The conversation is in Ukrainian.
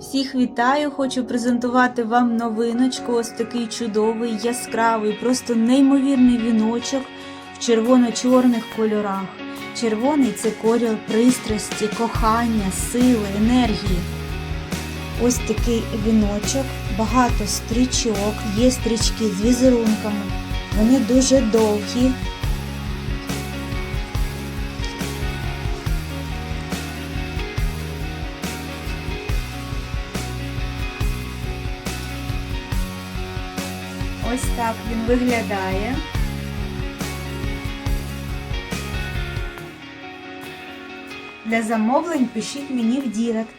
Всіх вітаю! Хочу презентувати вам новиночку. Ось такий чудовий, яскравий, просто неймовірний віночок в червоно-чорних кольорах. Червоний це колір пристрасті, кохання, сили, енергії. Ось такий віночок, багато стрічок, є стрічки з візерунками. Вони дуже довгі. Ось так він виглядає. Для замовлень пишіть мені в Дірект.